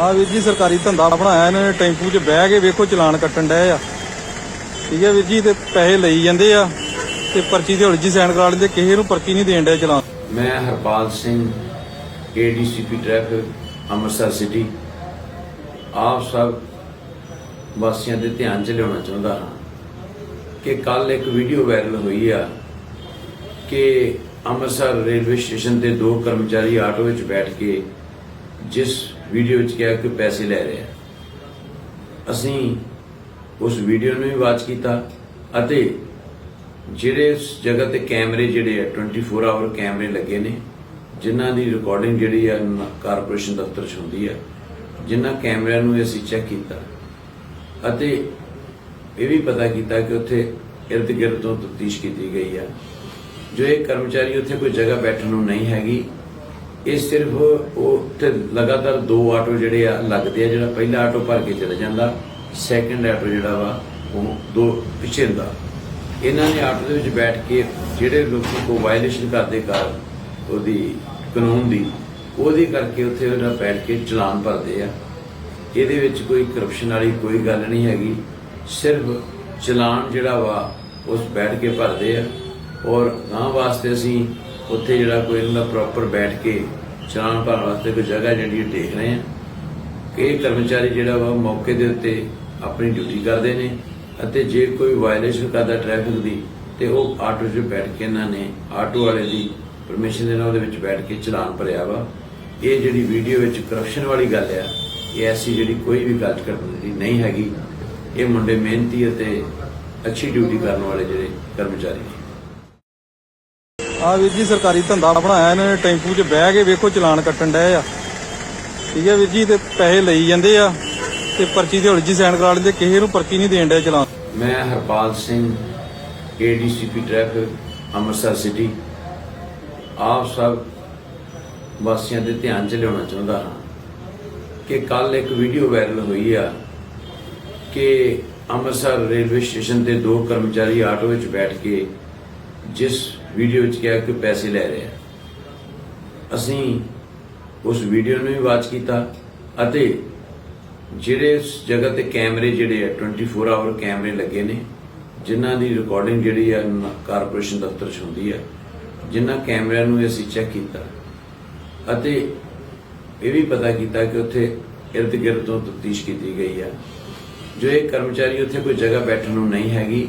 ਆ ਵੀਰ ਜੀ ਸਰਕਾਰੀ ਧੰਦਾ ਬਣਾਇਆ ਇਹਨਾਂ ਨੇ, ਟੈਂਪੂ 'ਚ ਬਹਿ ਕੇ ਵੇਖੋ ਚਲਾਨ ਕੱਟਣ ਡਏ ਆ। ਠੀਕ ਹੈ ਵੀਰ ਜੀ, ਤੇ ਪੈਸੇ ਲਈ ਜਾਂਦੇ ਆ ਤੇ ਪਰਚੀ ਤੇ ਹੌਲੀ ਸਾਈਨ ਕਰਾ ਲੈਂਦੇ, ਕਿਸੇ ਨੂੰ ਪਰਚੀ ਨਹੀਂ ਦੇਣ ਡਏ ਚਲਾਨ। ਮੈਂ Harpal Singh ADCP traffic Amritsar city ਆਪ ਸਭ ਵਾਸੀਆਂ ਦੇ ਧਿਆਨ 'ਚ ਲਿਆਉਣਾ ਚਾਹੁੰਦਾ ਹਾਂ ਕਿ ਕੱਲ ਇੱਕ ਵੀਡੀਓ ਵਾਇਰਲ ਹੋਈ ਆ ਕਿ ਅੰਮ੍ਰਿਤਸਰ ਰੇਲਵੇ ਸਟੇਸ਼ਨ ਤੇ ਦੋ ਕਰਮਚਾਰੀ ਆਟੋ ਵਿੱਚ ਬੈਠ ਕੇ ਜਿਸ ਵੀਡੀਓ ਵਿੱਚ ਕਿਹਾ ਕਿ ਪੈਸੇ ਲੈ ਰਹੇ ਆ। ਅਸੀਂ ਉਸ ਵੀਡੀਓ ਨੂੰ ਵੀ ਵਾਚ ਕੀਤਾ ਅਤੇ ਜਿਹੜੇ ਉਸ ਜਗ੍ਹਾ ਤੇ ਕੈਮਰੇ ਜਿਹੜੇ ਆ 24 ਆਵਰ ਕੈਮਰੇ ਲੱਗੇ ਨੇ, ਜਿਨ੍ਹਾਂ ਦੀ ਰਿਕਾਰਡਿੰਗ ਜਿਹੜੀ ਆ ਕਾਰਪੋਰੇਸ਼ਨ ਦਫ਼ਤਰ 'ਚ ਹੁੰਦੀ ਆ, ਜਿਨ੍ਹਾਂ ਕੈਮਰਿਆਂ ਨੂੰ ਅਸੀਂ ਚੈੱਕ ਕੀਤਾ ਅਤੇ ਇਹ ਵੀ ਪਤਾ ਕੀਤਾ ਕਿ ਉੱਥੇ ਇਰਦ ਗਿਰਦ ਤੋਂ ਤਫਤੀਸ਼ ਕੀਤੀ ਗਈ ਆ। ਜੋ ਇਹ ਕਰਮਚਾਰੀ ਉੱਥੇ ਕੋਈ ਜਗ੍ਹਾ ਬੈਠਣ ਨੂੰ ਨਹੀਂ ਹੈਗੀ ਇਹ ਸਿਰਫ ਉਹ ਉੱਥੇ ਲਗਾਤਾਰ ਦੋ ਆਟੋ ਜਿਹੜੇ ਆ ਲੱਗਦੇ ਆ, ਜਿਹੜਾ ਪਹਿਲਾ ਆਟੋ ਭਰ ਕੇ ਚਲੇ ਜਾਂਦਾ ਸੈਕੰਡ ਆਟੋ ਜਿਹੜਾ ਵਾ, ਉਹ ਦੋ ਪਿੱਛੇ ਹੁੰਦਾ। ਇਹਨਾਂ ਨੇ ਆਟੋ ਦੇ ਵਿੱਚ ਬੈਠ ਕੇ ਜਿਹੜੇ ਲੋਕੀ ਕੋ ਵਾਇਲੇਸ਼ਨ ਕਰਦੇ ਕਰ ਉਹਦੀ ਕਾਨੂੰਨ ਦੀ, ਉਹਦੇ ਕਰਕੇ ਉੱਥੇ ਉਹਦਾ ਬੈਠ ਕੇ ਚਲਾਨ ਭਰਦੇ ਆ। ਇਹਦੇ ਵਿੱਚ ਕੋਈ ਕਰਪਸ਼ਨ ਵਾਲੀ ਕੋਈ ਗੱਲ ਨਹੀਂ ਹੈਗੀ। ਸਿਰਫ ਚਲਾਨ ਜਿਹੜਾ ਵਾ, ਉਸ ਬੈਠ ਕੇ ਭਰਦੇ ਆ। ਔਰ ਗਾਂ ਵਾਸਤੇ ਅਸੀਂ ਉੱਥੇ ਜਿਹੜਾ ਕੋਈ ਇਹਨਾਂ ਦਾ ਪ੍ਰੋਪਰ ਬੈਠ ਕੇ ਚਲਾਨ ਭਰਨ ਵਾਸਤੇ ਕੋਈ ਜਗ੍ਹਾ ਜਿਹੜੀ ਦੇਖ ਰਹੇ ਆ ਕਿ ਇਹ ਕਰਮਚਾਰੀ ਜਿਹੜਾ ਵਾ ਮੌਕੇ ਦੇ ਉੱਤੇ ਆਪਣੀ ਡਿਊਟੀ ਕਰਦੇ ਨੇ ਅਤੇ ਜੇ ਕੋਈ ਵਾਇਲੇਸ਼ਨ ਕਰਦਾ ਟ੍ਰੈਫਿਕ ਦੀ, ਤੇ ਉਹ ਆਟੋ 'ਚ ਬੈਠ ਕੇ ਇਹਨਾਂ ਨੇ ਆਟੋ ਵਾਲੇ ਦੀ ਪਰਮਿਸ਼ਨ ਦੇ ਨਾਲ ਉਹਦੇ ਵਿੱਚ ਬੈਠ ਕੇ ਚਲਾਨ ਭਰਿਆ ਵਾ। ਇਹ ਜਿਹੜੀ ਵੀਡੀਓ ਵਿੱਚ ਕਰਪਸ਼ਨ ਵਾਲੀ ਗੱਲ ਆ, ਇਹ ਐਸੀ ਜਿਹੜੀ ਕੋਈ ਵੀ ਗੱਲ ਕਰਨ ਦੀ ਨਹੀਂ ਹੈਗੀ। ਇਹ ਮੁੰਡੇ ਮਿਹਨਤੀ ਅਤੇ ਅੱਛੀ ਡਿਊਟੀ ਕਰਨ ਵਾਲੇ ਜਿਹੜੇ ਕਰਮਚਾਰੀ ਨੇ। ਆ ਵੀਰ ਜੀ ਸਰਕਾਰੀ ਧੰਦਾ ਬਣਾਇਆ ਇਹਨਾਂ ਨੇ ਟੈਂਪੂ 'ਚ ਬਹਿ ਕੇ ਵੇਖੋ ਚਲਾਨ ਕੱਟਣ ਡਏ ਆ। ਠੀਕ ਹੈ ਵੀਰ ਜੀ, ਤੇ ਪੈਸੇ ਲਈ ਜਾਂਦੇ ਆ, ਤੇ ਪਰਚੀ ਤੇ ਹੌਲੀ ਸਾਈਨ ਕਰਾ ਲੈਂਦੇ, ਕਿਸੇ ਨੂੰ ਪਰਚੀ ਨਹੀਂ ਦੇਣ ਡਏ ਚਲਾਨ। ਮੈਂ Harpal Singh ADCP traffic Amritsar city ਆਪ ਸਭ ਵਾਸੀਆਂ ਦੇ ਧਿਆਨ 'ਚ ਲਿਆਉਣਾ ਚਾਹੁੰਦਾ ਹਾਂ ਕਿ ਕੱਲ ਇੱਕ ਵੀਡੀਓ ਵਾਇਰਲ ਹੋਈ ਆ ਕਿ ਅੰਮ੍ਰਿਤਸਰ ਰੇਲਵੇ ਸਟੇਸ਼ਨ ਤੇ ਦੋ ਕਰਮਚਾਰੀ ਆਟੋ ਵਿੱਚ ਬੈਠ ਕੇ ਜਿਸ ਵੀਡੀਓ ਵਿੱਚ ਕਿਹਾ ਕਿ ਪੈਸੇ ਲੈ ਰਹੇ ਆ। ਅਸੀਂ ਉਸ ਵੀਡੀਓ ਨੂੰ ਵੀ ਵਾਚ ਕੀਤਾ ਅਤੇ ਜਿਹੜੇ ਉਸ ਜਗ੍ਹਾ ਤੇ ਕੈਮਰੇ ਜਿਹੜੇ ਆ 24 ਆਵਰ ਕੈਮਰੇ ਲੱਗੇ ਨੇ, ਜਿਨ੍ਹਾਂ ਦੀ ਰਿਕਾਰਡਿੰਗ ਜਿਹੜੀ ਆ ਕਾਰਪੋਰੇਸ਼ਨ ਦਫ਼ਤਰ 'ਚ ਹੁੰਦੀ ਆ, ਜਿਨ੍ਹਾਂ ਕੈਮਰਿਆਂ ਨੂੰ ਅਸੀਂ ਚੈੱਕ ਕੀਤਾ ਅਤੇ ਇਹ ਵੀ ਪਤਾ ਕੀਤਾ ਕਿ ਉੱਥੇ ਇਰਦ ਗਿਰਦ ਤੋਂ ਤਫਤੀਸ਼ ਕੀਤੀ ਗਈ ਆ। ਜੋ ਇਹ ਕਰਮਚਾਰੀ ਉੱਥੇ ਕੋਈ ਜਗ੍ਹਾ ਬੈਠਣ ਨੂੰ ਨਹੀਂ ਹੈਗੀ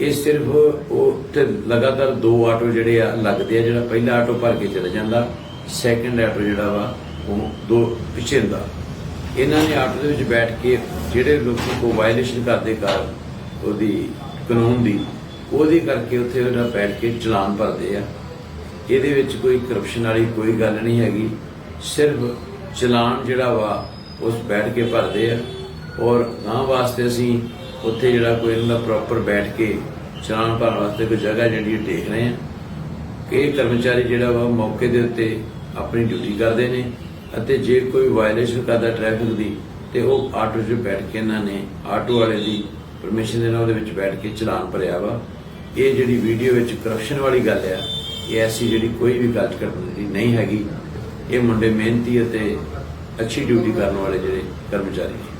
ਇਹ ਸਿਰਫ ਉਹ ਉੱਥੇ ਲਗਾਤਾਰ ਦੋ ਆਟੋ ਜਿਹੜੇ ਆ ਲੱਗਦੇ ਆ, ਜਿਹੜਾ ਪਹਿਲਾ ਆਟੋ ਭਰ ਕੇ ਚਲੇ ਜਾਂਦਾ ਸੈਕੰਡ ਆਟੋ ਜਿਹੜਾ ਵਾ, ਉਹ ਦੋ ਪਿੱਛੇ ਹੁੰਦਾ। ਇਹਨਾਂ ਨੇ ਆਟੋ ਦੇ ਵਿੱਚ ਬੈਠ ਕੇ ਜਿਹੜੇ ਲੋਕੀ ਕੋ ਵਾਇਲੇਸ਼ਨ ਕਰਦੇ ਕਰ ਉਹਦੀ ਕਾਨੂੰਨ ਦੀ, ਉਹਦੇ ਕਰਕੇ ਉੱਥੇ ਉਹਦਾ ਬੈਠ ਕੇ ਚਲਾਨ ਭਰਦੇ ਆ। ਇਹਦੇ ਵਿੱਚ ਕੋਈ ਕਰਪਸ਼ਨ ਵਾਲੀ ਕੋਈ ਗੱਲ ਨਹੀਂ ਹੈਗੀ। ਸਿਰਫ ਚਲਾਨ ਜਿਹੜਾ ਵਾ, ਉਸ ਬੈਠ ਕੇ ਭਰਦੇ ਆ। ਔਰ ਗਾਂ ਵਾਸਤੇ ਅਸੀਂ ਉੱਥੇ ਜਿਹੜਾ ਕੋਈ ਇਹਨਾਂ ਦਾ ਪ੍ਰੋਪਰ ਬੈਠ ਕੇ ਚਲਾਨ ਭਰਨ ਵਾਸਤੇ ਕੋਈ ਜਗ੍ਹਾ ਜਿਹੜੀ ਦੇਖ ਰਹੇ ਆ। ਕਿ ਇਹ ਕਰਮਚਾਰੀ ਜਿਹੜਾ ਵਾ ਮੌਕੇ ਦੇ ਉੱਤੇ ਆਪਣੀ ਡਿਊਟੀ ਕਰਦੇ ਨੇ ਅਤੇ ਜੇ ਕੋਈ ਵਾਇਲੇਸ਼ਨ ਕਰਦਾ ਟ੍ਰੈਫਿਕ ਦੀ ਤੇ ਉਹ ਆਟੋ 'ਚ ਬੈਠ ਕੇ ਇਹਨਾਂ ਨੇ ਆਟੋ ਵਾਲੇ ਦੀ ਪਰਮਿਸ਼ਨ ਦੇ ਨਾਲ ਉਹਦੇ ਵਿੱਚ ਬੈਠ ਕੇ ਚਲਾਨ ਭਰਿਆ ਵਾ। ਇਹ ਜਿਹੜੀ ਵੀਡੀਓ ਵਿੱਚ ਕਰਪਸ਼ਨ ਵਾਲੀ ਗੱਲ ਆ, ਇਹ ਐਸੀ ਜਿਹੜੀ ਕੋਈ ਵੀ ਗੱਲ ਕਰਨ ਦੀ ਨਹੀਂ ਹੈਗੀ। ਇਹ ਮੁੰਡੇ ਮਿਹਨਤੀ ਅਤੇ ਅੱਛੀ ਡਿਊਟੀ ਕਰਨ ਵਾਲੇ ਜਿਹੜੇ ਕਰਮਚਾਰੀ ਨੇ।